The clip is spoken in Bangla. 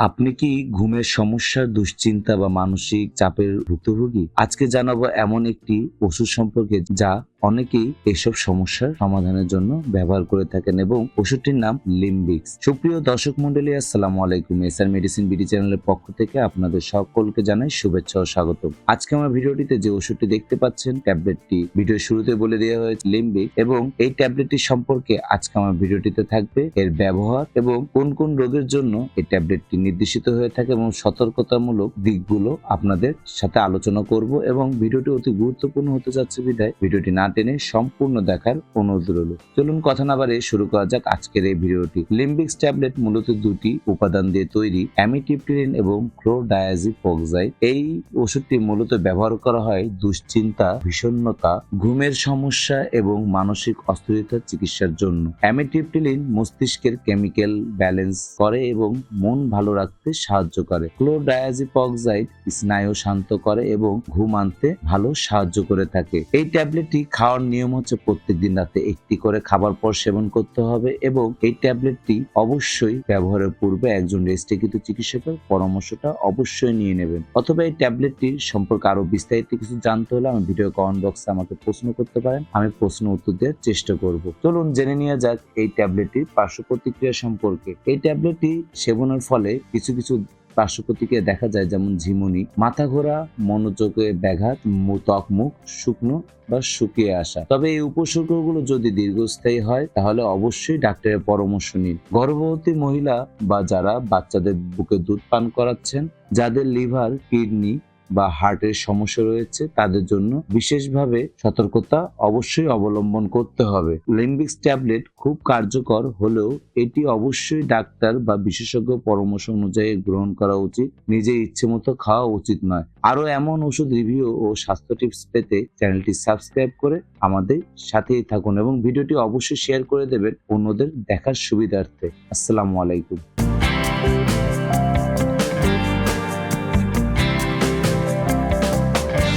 আপনি কি ঘুমের সমস্যার দুশ্চিন্তা বা মানসিক চাপের ভুক্তভোগী? আজকে জানাব এমন একটি ওষুধ সম্পর্কে যা অনেকেই এসব সমস্যার সমাধানের জন্য ব্যবহার করে থাকেন এবং ওষুধটির নাম লিম্বিক্স। সুপ্রিয় দর্শক মন্ডলী আসসালামু আলাইকুম। এসআর মেডিসিন বিডি চ্যানেলের পক্ষ থেকে আপনাদের সকলকে জানাই শুভেচ্ছা ও স্বাগত আজকে আমার ভিডিওটিতে যে ওষুধটি দেখতে পাচ্ছেন, ট্যাবলেটটি ভিডিওর শুরুতে বলে দেওয়া হয়েছে লিম্বিক এবং এই ট্যাবলেটটি সম্পর্কে আজকে আমার ভিডিওটিতে থাকবে এর ব্যবহার এবং কোন কোন রোগের জন্য এই ট্যাবলেটটি নির্দেশিত হয়ে থাকে এবং সতর্কতামূলক দিকগুলো আপনাদের সাথে আলোচনা করব এবং ভিডিওটি অতি গুরুত্বপূর্ণ হতে যাচ্ছে বিধায় ভিডিওটি না টেনে সম্পূর্ণ দেখার অনুরোধ রইল। চলুন কথা না বাড়িয়ে শুরু করা যাক আজকের এই ভিডিওটি। লিম্বিক্স ট্যাবলেট মূলত দুটি উপাদান দিয়ে তৈরি অ্যামিটিপ্টিলিন এবং ক্লোডায়াজিপক্সাইড এই ওষুধটি মূলত ব্যবহার করা হয় দুশ্চিন্তা, বিষণ্ণতা, ঘুমের সমস্যা এবং মানসিক অস্থিরতার চিকিৎসার জন্য। অ্যামিটিপ্টিলিন মস্তিষ্কের কেমিক্যাল ব্যালেন্স করে এবং মন ভালো রাখতে সাহায্য করে। ক্লোডায়াজিপক্সাইড স্নায়ু শান্ত করে এবং ঘুম আনতে ভালো সাহায্য করে থাকে। এই ট্যাবলেটটি খাওয়ার নিয়ম হচ্ছে প্রত্যেকদিন রাতে একটি করে খাবার পর সেবন করতে হবে এবং এই ট্যাবলেটটি অবশ্যই ব্যবহারের পূর্বে একজন রেজিস্ট্রিকৃত চিকিৎসকের পরামর্শটা অবশ্যই নিয়ে নেবেন। অথবা এই ট্যাবলেটটি সম্পর্কে আরও বিস্তারিত কিছু জানতে হলে আমি ভিডিও কমেন্ট বক্সে আমাকে প্রশ্ন করতে পারেন। আমি প্রশ্ন উত্তর দেওয়ার চেষ্টা করব। চলুন জেনে নেওয়া যাক এই ট্যাবলেটটির পার্শ্ব প্রতিক্রিয়া সম্পর্কে। এই ট্যাবলেটটি সেবনের ফলে কিছু কিছু পার্শ্বপ্রতিকে দেখা যায়, যেমন ঝিমুনি। মাথা ঘোরা, মনোযোগে ব্যাঘাত ত্বক, মুখ শুকনো বা শুকিয়ে আসা। তবে এই উপসর্গগুলো যদি দীর্ঘস্থায়ী হয়, তাহলে অবশ্যই ডাক্তারের পরামর্শ নিন। গর্ভবতী মহিলা বা যারা বাচ্চাদের বুকে দুধ পান করাচ্ছেন, যাদের লিভার, কিডনি বা হার্টের সমস্যা রয়েছে, তাদের জন্য বিশেষভাবে সতর্কতা অবশ্যই অবলম্বন করতে হবে। লিম্বিক্স ট্যাবলেট খুব কার্যকর হলেও এটি অবশ্যই ডাক্তার বা বিশেষজ্ঞ পরামর্শ অনুযায়ী গ্রহণ করা উচিত নিজে ইচ্ছে মতো খাওয়া উচিত নয়। আরও এমন ওষুধ রিভিউ ও স্বাস্থ্য টিপস পেতে চ্যানেলটি সাবস্ক্রাইব করে আমাদের সাথেই থাকুন এবং ভিডিওটি অবশ্যই শেয়ার করে দেবেন অন্যদের দেখার সুবিধার্থে। আসসালামু আলাইকুম।